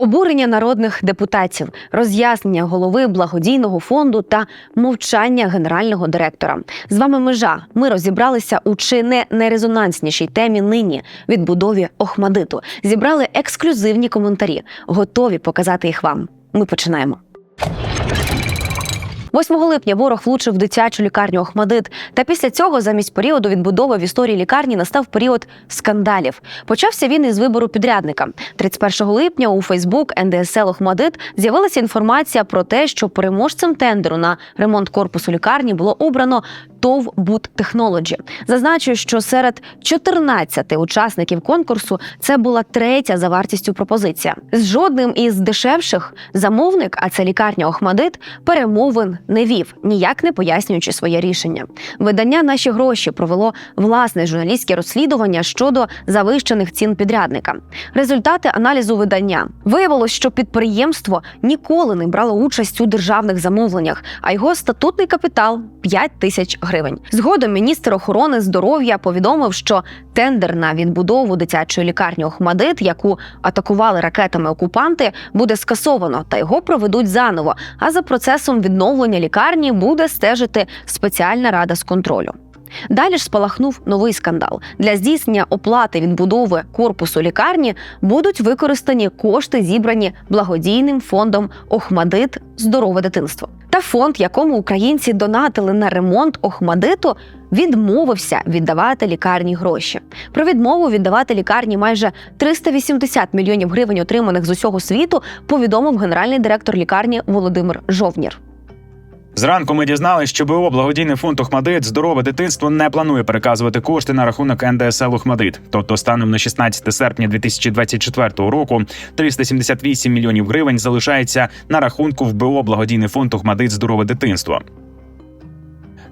Обурення народних депутатів, роз'яснення голови благодійного фонду та мовчання генерального директора. З вами межа. Ми розібралися у чи не найрезонанснішій темі нині відбудові Охмадиту. Зібрали ексклюзивні коментарі. Готові показати їх вам. Ми починаємо. 8 липня ворог влучив в дитячу лікарню Охмадит. Та після цього, замість періоду відбудови в історії лікарні, настав період скандалів. Почався він із вибору підрядника. 31 липня у Фейсбук НДСЛ Охмадит з'явилася інформація про те, що переможцем тендеру на ремонт корпусу лікарні було обрано ТОВ Буд Технолоджі. Зазначу, що серед 14 учасників конкурсу це була третя за вартістю пропозиція. З жодним із дешевших замовник, а це лікарня Охмадит, перемовин не вів, ніяк не пояснюючи своє рішення. Видання наші гроші провело власне журналістське розслідування щодо завищених цін підрядника. Результати аналізу видання виявилось, що підприємство ніколи не брало участь у державних замовленнях, а його статутний капітал 5 тисяч. Згодом міністр охорони здоров'я повідомив, що тендер на відбудову дитячої лікарні Охмадит, яку атакували ракетами окупанти, буде скасовано та його проведуть заново. А за процесом відновлення лікарні буде стежити спеціальна рада з контролю. Далі ж спалахнув новий скандал. Для здійснення оплати відбудови корпусу лікарні будуть використані кошти, зібрані благодійним фондом Охмадит Здорове дитинство. Та фонд, якому українці донатили на ремонт Охмадиту, відмовився віддавати лікарні гроші. Про відмову віддавати лікарні майже 380 мільйонів гривень, отриманих з усього світу, повідомив генеральний директор лікарні Володимир Жовнір. Зранку ми дізналися, що БО благодійний фонд Охмадит здорове дитинство не планує переказувати кошти на рахунок НДСЛ Охмадит. Тобто, станом на 16 серпня 2024 року 378 мільйонів гривень залишається на рахунку в БО благодійний фонд Охмадит здорове дитинство.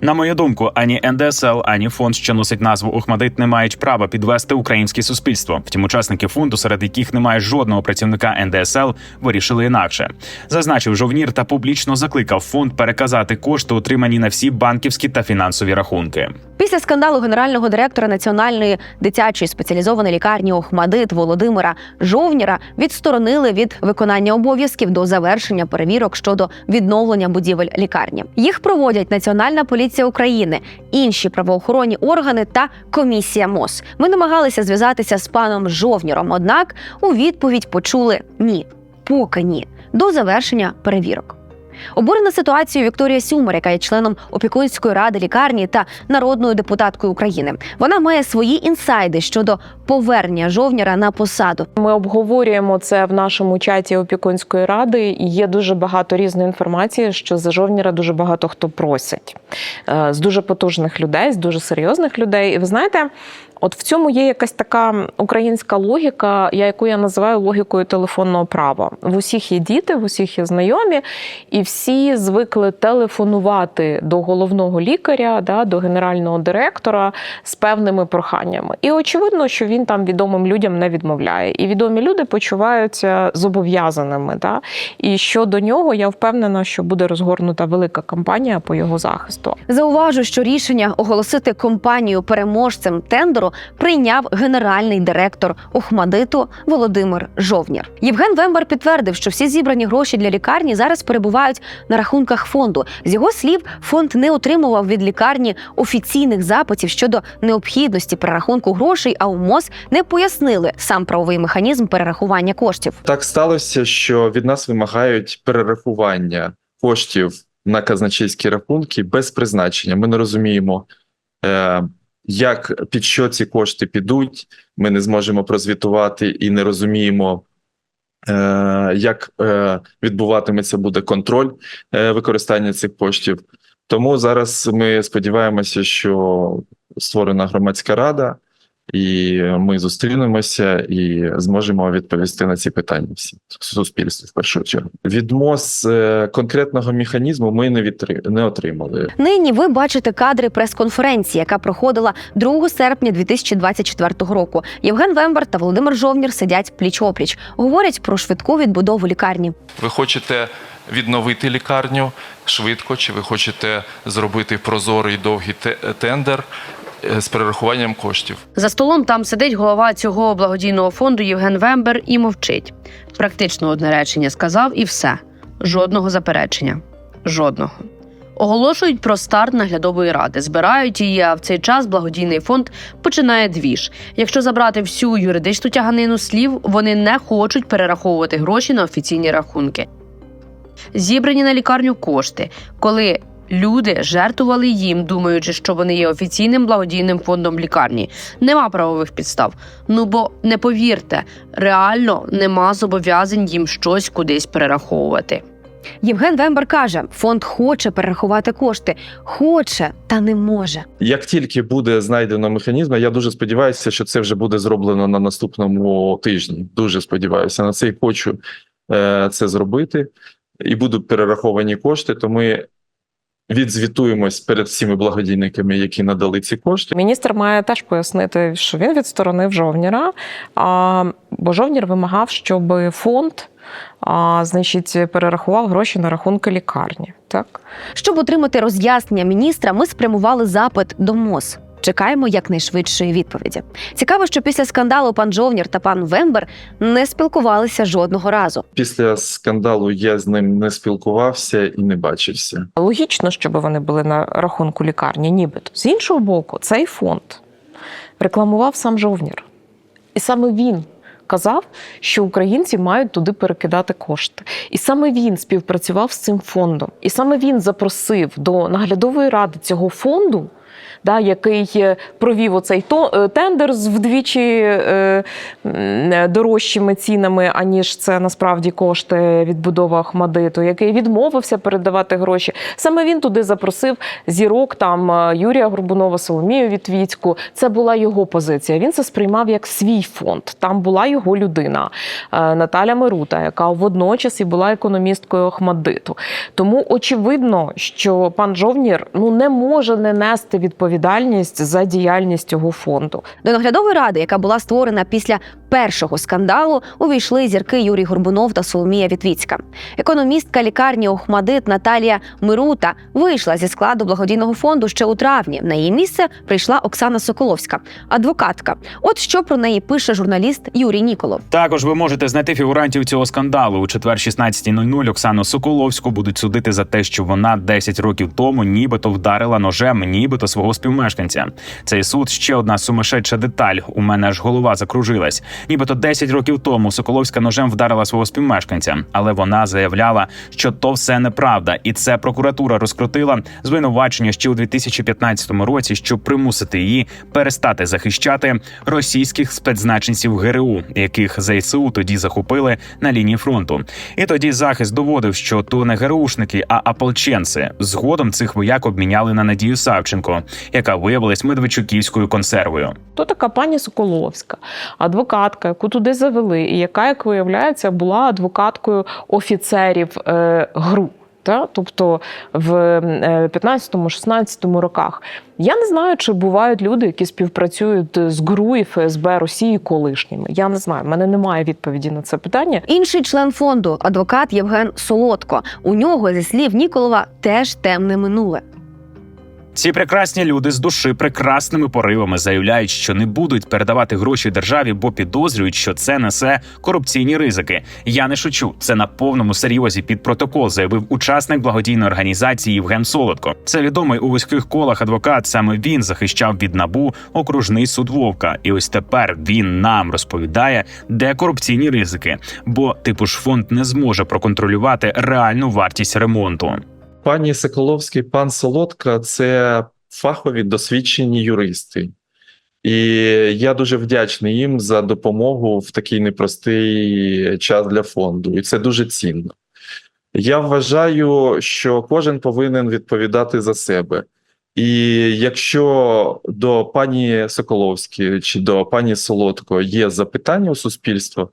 На мою думку, ані НДСЛ, ані фонд, що носить назву Охмадит, не мають права підвести українське суспільство. Втім, учасники фонду, серед яких немає жодного працівника НДСЛ, вирішили інакше. Зазначив жовнір та публічно закликав фонд переказати кошти, отримані на всі банківські та фінансові рахунки. Після скандалу генерального директора національної дитячої спеціалізованої лікарні Охмадит Володимира Жовніра відсторонили від виконання обов'язків до завершення перевірок щодо відновлення будівель лікарні. Їх проводять Національна поліція України, інші правоохоронні органи та комісія МОЗ. Ми намагалися зв'язатися з паном Жовніром, однак у відповідь почули ні, поки ні, до завершення перевірок. Обурена ситуацією Вікторія Сюмер, яка є членом опікунської ради лікарні та народною депутаткою України. Вона має свої інсайди щодо повернення жовніра на посаду. Ми обговорюємо це в нашому чаті опікунської ради. Є дуже багато різної інформації, що за жовніра дуже багато хто просить Е, з дуже потужних людей, з дуже серйозних людей. І ви знаєте. От в цьому є якась така українська логіка, я- яку я називаю логікою телефонного права. В усіх є діти, в усіх є знайомі, і всі звикли телефонувати до головного лікаря, да, до генерального директора з певними проханнями. І очевидно, що він там відомим людям не відмовляє. І відомі люди почуваються зобов'язаними. Да? І щодо нього я впевнена, що буде розгорнута велика кампанія по його захисту. Зауважу, що рішення оголосити компанію переможцем тендеру прийняв генеральний директор Охмадиту Володимир Жовнір. Євген Вембер підтвердив, що всі зібрані гроші для лікарні зараз перебувають на рахунках фонду. З його слів, фонд не отримував від лікарні офіційних запитів щодо необхідності перерахунку грошей, а у МОЗ не пояснили сам правовий механізм перерахування коштів. Так сталося, що від нас вимагають перерахування коштів на казначейські рахунки без призначення. Ми не розуміємо, е, як під що ці кошти підуть. Ми не зможемо прозвітувати і не розуміємо, е, як е, відбуватиметься буде контроль е, використання цих коштів. Тому зараз ми сподіваємося, що створена громадська рада. І ми зустрінемося і зможемо відповісти на ці питання всі суспільству в першу чергу. Від МОЗ е, конкретного механізму ми не відтри... не отримали. Нині ви бачите кадри прес-конференції, яка проходила 2 серпня 2024 року. Євген Вембер та Володимир Жовнір сидять пліч-опліч, говорять про швидку відбудову лікарні. Ви хочете відновити лікарню швидко, чи ви хочете зробити прозорий довгий те- тендер? Е, з перерахуванням коштів. За столом там сидить голова цього благодійного фонду Євген Вембер і мовчить. Практично одне речення сказав і все. Жодного заперечення. Жодного. Оголошують про старт наглядової ради, збирають її, а в цей час благодійний фонд починає двіж. Якщо забрати всю юридичну тяганину слів, вони не хочуть перераховувати гроші на офіційні рахунки. Зібрані на лікарню кошти, коли люди жертвували їм, думаючи, що вони є офіційним благодійним фондом лікарні. Нема правових підстав. Ну бо не повірте, реально нема зобов'язань їм щось кудись перераховувати. Євген Вембер каже: фонд хоче перерахувати кошти, хоче та не може. Як тільки буде знайдено механізм, я дуже сподіваюся, що це вже буде зроблено на наступному тижні. Дуже сподіваюся на це і хочу е, це зробити. І будуть перераховані кошти, то ми відзвітуємось перед всіми благодійниками, які надали ці кошти. Міністр має теж пояснити, що він відсторонив жовніра, а, бо жовнір вимагав, щоб фонд а, значить, перерахував гроші на рахунки лікарні. Так? Щоб отримати роз'яснення міністра, ми спрямували запит до МОЗ. Чекаємо якнайшвидшої відповіді. Цікаво, що після скандалу пан Жовнір та пан Вембер не спілкувалися жодного разу. Після скандалу я з ним не спілкувався і не бачився. Логічно, щоб вони були на рахунку лікарні, нібито. З іншого боку, цей фонд рекламував сам жовнір. І саме він казав, що українці мають туди перекидати кошти. І саме він співпрацював з цим фондом. І саме він запросив до наглядової ради цього фонду. Да, який е, провів оцей е, тендер з вдвічі е, дорожчими цінами, аніж це насправді кошти відбудови Ахмадиту, який відмовився передавати гроші. Саме він туди запросив зірок там Юрія Горбунова, Соломію Вітвіцьку. Це була його позиція. Він це сприймав як свій фонд. Там була його людина Наталя Мирута, яка водночас і була економісткою Ахмадиту. Тому очевидно, що пан Жовнір ну не може не нести відповідальність за діяльність цього фонду. До наглядової ради, яка була створена після першого скандалу, увійшли зірки Юрій Горбунов та Соломія Вітвіцька. Економістка лікарні Охмадит Наталія Мирута вийшла зі складу благодійного фонду ще у травні. На її місце прийшла Оксана Соколовська, адвокатка. От що про неї пише журналіст Юрій Ніколов. Також ви можете знайти фігурантів цього скандалу у четвер 16.00 Оксану Соколовську будуть судити за те, що вона 10 років тому нібито вдарила ножем, нібито свого співмешканця. Цей суд ще одна сумасшедша деталь. У мене аж голова закружилась. Нібито 10 років тому Соколовська ножем вдарила свого співмешканця, але вона заявляла, що то все неправда, і це прокуратура розкрутила звинувачення ще у 2015 році, щоб примусити її перестати захищати російських спецзначенців ГРУ, яких ЗСУ тоді захопили на лінії фронту. І тоді захист доводив, що то не ГРУшники, а ополченці. Згодом цих вояк обміняли на Надію Савченко, яка виявилась медведчуківською консервою. Хто така пані Соколовська, адвокатка, яку туди завели, і яка, як виявляється, була адвокаткою офіцерів е, ГРУ. Та? Тобто в е, 15-16 роках. Я не знаю, чи бувають люди, які співпрацюють з ГРУ і ФСБ Росії колишніми. Я не знаю, в мене немає відповіді на це питання. Інший член фонду, адвокат Євген Солодко. У нього, зі слів Ніколова, теж темне минуле. Ці прекрасні люди з душі прекрасними поривами заявляють, що не будуть передавати гроші державі, бо підозрюють, що це несе корупційні ризики. Я не шучу. Це на повному серйозі під протокол заявив учасник благодійної організації Євген Солодко. Це відомий у вузьких колах адвокат. Саме він захищав від набу окружний суд Вовка. І ось тепер він нам розповідає, де корупційні ризики, бо типу ж фонд не зможе проконтролювати реальну вартість ремонту. Пані Соколовський, пан Солодка це фахові досвідчені юристи. І я дуже вдячний їм за допомогу в такий непростий час для фонду. І це дуже цінно. Я вважаю, що кожен повинен відповідати за себе. І якщо до пані Соколовської чи до пані Солодко є запитання у суспільства,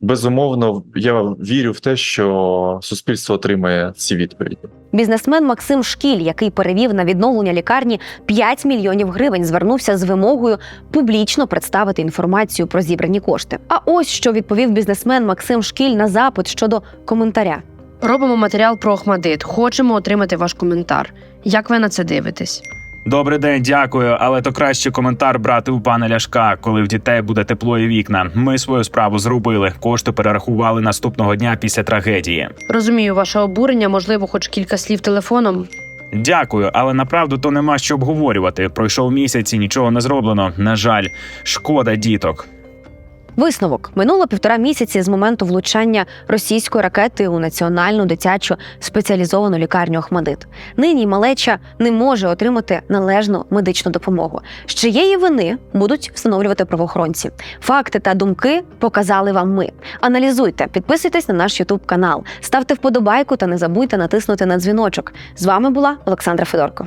безумовно, я вірю в те, що суспільство отримає ці відповіді. Бізнесмен Максим Шкіль, який перевів на відновлення лікарні 5 мільйонів гривень, звернувся з вимогою публічно представити інформацію про зібрані кошти. А ось що відповів бізнесмен Максим Шкіль на запит щодо коментаря. Робимо матеріал про Охмадит. Хочемо отримати ваш коментар. Як ви на це дивитесь? Добрий день, дякую. Але то краще коментар брати у пана Ляшка, коли в дітей буде тепло і вікна. Ми свою справу зробили. Кошти перерахували наступного дня після трагедії. Розумію ваше обурення, можливо, хоч кілька слів телефоном. Дякую, але направду то нема що обговорювати. Пройшов місяць і нічого не зроблено. На жаль, шкода діток. Висновок минуло півтора місяці з моменту влучання російської ракети у національну дитячу спеціалізовану лікарню Охмадит. Нині малеча не може отримати належну медичну допомогу. З чиєї вини будуть встановлювати правоохоронці. Факти та думки показали вам ми. Аналізуйте, підписуйтесь на наш Ютуб канал, ставте вподобайку та не забудьте натиснути на дзвіночок. З вами була Олександра Федорко.